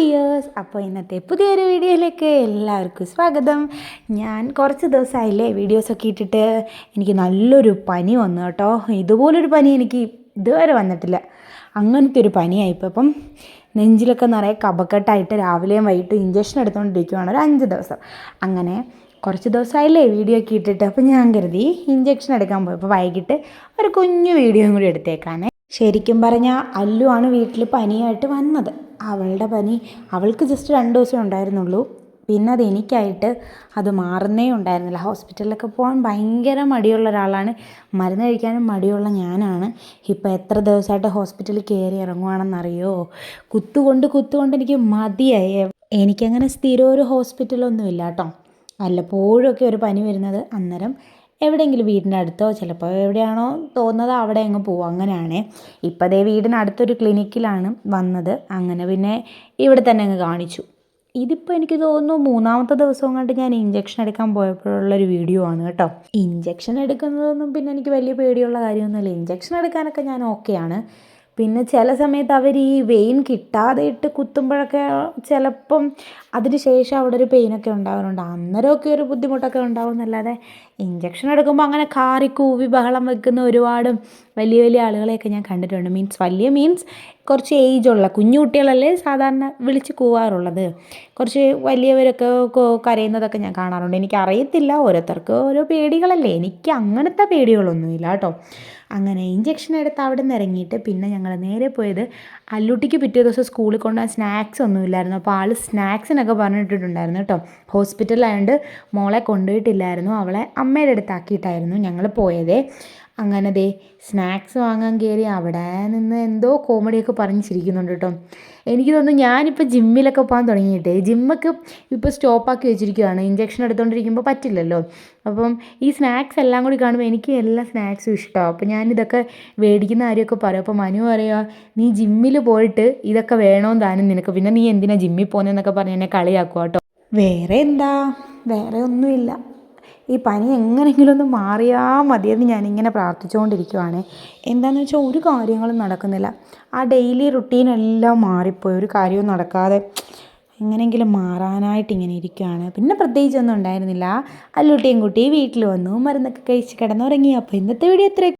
Viewers അപ്പോൾ ഇന്നത്തെ പുതിയൊരു വീഡിയോയിലേക്ക് എല്ലാവർക്കും സ്വാഗതം. ഞാൻ കുറച്ച് ദിവസമായില്ലേ വീഡിയോസൊക്കെ ഇട്ടിട്ട് എനിക്ക് നല്ലൊരു പനി വന്നു കേട്ടോ. ഇതുപോലൊരു പനി എനിക്ക് ഇതുവരെ വന്നിട്ടില്ല. അങ്ങനത്തെ ഒരു പനിയായിപ്പോൾ അപ്പം നെഞ്ചിലൊക്കെ നിറയെ കപക്കെട്ടായിട്ട് രാവിലെയും വൈകിട്ട് ഇഞ്ചക്ഷൻ എടുത്തുകൊണ്ടിരിക്കുകയാണ് ഒരു അഞ്ച് ദിവസം. അങ്ങനെ കുറച്ച് ദിവസമായില്ലേ വീഡിയോ ഒക്കെ ഇട്ടിട്ട്. അപ്പോൾ ഞാൻ കരുതി ഇഞ്ചക്ഷൻ എടുക്കാൻ പോയപ്പോൾ വൈകിട്ട് ഒരു കുഞ്ഞു വീഡിയോയും കൂടി എടുത്തേക്കാനേ. ശരിക്കും പറഞ്ഞാൽ അല്ലു ആണ് വീട്ടിൽ പനിയായിട്ട് വന്നത്. അവളുടെ പനി അവൾക്ക് ജസ്റ്റ് രണ്ട് ദിവസമേ ഉണ്ടായിരുന്നുള്ളൂ. പിന്നെ അത് എനിക്കായിട്ട് അത് മാറുന്നേ ഉണ്ടായിരുന്നില്ല. ഹോസ്പിറ്റലിലൊക്കെ പോകാൻ ഭയങ്കര മടിയുള്ള ഒരാളാണ്. മരുന്ന് കഴിക്കാനും മടിയുള്ള ഞാനാണ്. ഇപ്പോൾ എത്ര ദിവസമായിട്ട് ഹോസ്പിറ്റലിൽ കയറി ഇറങ്ങുവാണെന്നറിയോ? കുത്തുകൊണ്ട് കുത്തുകൊണ്ട് എനിക്ക് മതിയായി. എനിക്കങ്ങനെ സ്ഥിരം ഒരു ഹോസ്പിറ്റലൊന്നുമില്ല കേട്ടോ. വല്ലപ്പോഴൊക്കെ ഒരു പനി വരുന്നത് അന്നേരം എവിടെയെങ്കിലും വീടിന്റെ അടുത്തോ ചിലപ്പോൾ എവിടെയാണോ തോന്നുന്നത് അവിടെ അങ്ങ് പോകും അങ്ങനെയാണ്. ഇപ്പോൾ അതേ വീടിനടുത്തൊരു ക്ലിനിക്കിലാണ് വന്നത്. അങ്ങനെ പിന്നെ ഇവിടെ തന്നെ അങ്ങ് കാണിച്ചു. ഇതിപ്പോൾ എനിക്ക് തോന്നുന്നു മൂന്നാമത്തെ ദിവസം കണ്ട് ഞാൻ ഇഞ്ചക്ഷൻ എടുക്കാൻ പോയപ്പോഴുള്ളൊരു വീഡിയോ ആണ് കേട്ടോ. ഇഞ്ചക്ഷൻ എടുക്കുന്നതൊന്നും പിന്നെ എനിക്ക് വലിയ പേടിയുള്ള കാര്യമൊന്നുമില്ല. ഇഞ്ചക്ഷൻ എടുക്കാനൊക്കെ ഞാൻ ഓക്കെയാണ് പിന്നെ ചില സമയത്ത് അവർ ഈ വെയിൻ കിട്ടാതെ ഇട്ട് കുത്തുമ്പോഴൊക്കെ ചിലപ്പം അതിന് ശേഷം അവിടെ ഒരു പെയിനൊക്കെ ഉണ്ടാകുന്നുണ്ട് അന്നേരമൊക്കെ ഒരു ബുദ്ധിമുട്ടൊക്കെ ഉണ്ടാവും എന്നല്ലാതെ ഇഞ്ചക്ഷൻ എടുക്കുമ്പോൾ അങ്ങനെ കാറി കൂവി ബഹളം വെക്കുന്ന ഒരുപാട് വലിയ വലിയ ആളുകളെയൊക്കെ ഞാൻ കണ്ടിട്ടുണ്ട്. മീൻസ് വലിയ മീൻസ് കുറച്ച് ഏജുള്ള കുഞ്ഞു കുട്ടികളല്ലേ സാധാരണ വിളിച്ച് കൂവാറുള്ളത്. കുറച്ച് വലിയവരൊക്കെ കരയുന്നതൊക്കെ ഞാൻ കാണാറുണ്ട്. എനിക്ക് അറിയത്തില്ല ഓരോരുത്തർക്ക് ഓരോ പേടികളല്ലേ. എനിക്ക് അങ്ങനത്തെ പേടികളൊന്നുമില്ല കേട്ടോ. അങ്ങനെ ഇഞ്ചക്ഷൻ എടുത്ത് അവിടെ നിന്ന് ഇറങ്ങിയിട്ട് പിന്നെ ഞങ്ങൾ നേരെ പോയത് അല്ലൂട്ടിക്ക് പിറ്റേ ദിവസം സ്കൂളിൽ കൊണ്ടുപോകാൻ സ്നാക്സ് ഒന്നും ഇല്ലായിരുന്നു അപ്പോൾ ആൾ സ്നാക്സിനൊക്കെ പറഞ്ഞിട്ടുണ്ടായിരുന്നു കേട്ടോ ഹോസ്പിറ്റലായതുകൊണ്ട് മോളെ കൊണ്ടുപോയിട്ടില്ലായിരുന്നു. അവളെ അമ്മയുടെ അടുത്താക്കിയിട്ടായിരുന്നു ഞങ്ങൾ പോയത്. അങ്ങനെ ദേ സ്നാക്സ് വാങ്ങാൻ കയറി അവിടെ നിന്ന് എന്തോ കോമഡിയൊക്കെ പറഞ്ഞ് ചിരിക്കുന്നുണ്ട് കേട്ടോ. എനിക്ക് തോന്നുന്നു ഞാനിപ്പോൾ ജിമ്മിലൊക്കെ പോകാൻ തുടങ്ങിയിട്ടേ ജിമ്മൊക്കെ ഇപ്പോൾ സ്റ്റോപ്പാക്കി വെച്ചിരിക്കുകയാണ് ഇഞ്ചക്ഷൻ എടുത്തുകൊണ്ടിരിക്കുമ്പോൾ പറ്റില്ലല്ലോ. അപ്പം ഈ സ്നാക്സ് എല്ലാം കൂടി കാണുമ്പോൾ എനിക്ക് എല്ലാ സ്നാക്സും ഇഷ്ടമാണ് അപ്പോൾ ഞാനിതൊക്കെ മേടിക്കുന്ന കാര്യമൊക്കെ പറയും. അപ്പോൾ മനു പറയുക നീ ജിമ്മിൽ പോയിട്ട് ഇതൊക്കെ വേണമെന്ന് താനും നിനക്ക്. പിന്നെ നീ എന്തിനാ ജിമ്മിൽ പോകുന്നതെന്നൊക്കെ പറഞ്ഞ് എന്നെ കളിയാക്കുക കേട്ടോ. വേറെ എന്താ? വേറെ ഒന്നുമില്ല. ഈ പനി എങ്ങനെയെങ്കിലും ഒന്ന് മാറിയാൽ മതിയെന്ന് ഞാനിങ്ങനെ പ്രാർത്ഥിച്ചുകൊണ്ടിരിക്കുവാണ്. എന്താണെന്ന് വെച്ചാൽ ഒരു കാര്യങ്ങളും നടക്കുന്നില്ല. ആ ഡെയിലി റുട്ടീൻ എല്ലാം മാറിപ്പോയി. ഒരു കാര്യവും നടക്കാതെ എങ്ങനെയെങ്കിലും മാറാനായിട്ട് ഇങ്ങനെ ഇരിക്കുകയാണ് പിന്നെ പ്രത്യേകിച്ചൊന്നും ഉണ്ടായിരുന്നില്ല. അല്ലുട്ടിയും കുട്ടി വീട്ടിൽ വന്നു. മരുന്നൊക്കെ കഴിച്ച് കിടന്നുറങ്ങി. അപ്പോൾ ഇന്നത്തെ വീഡിയോ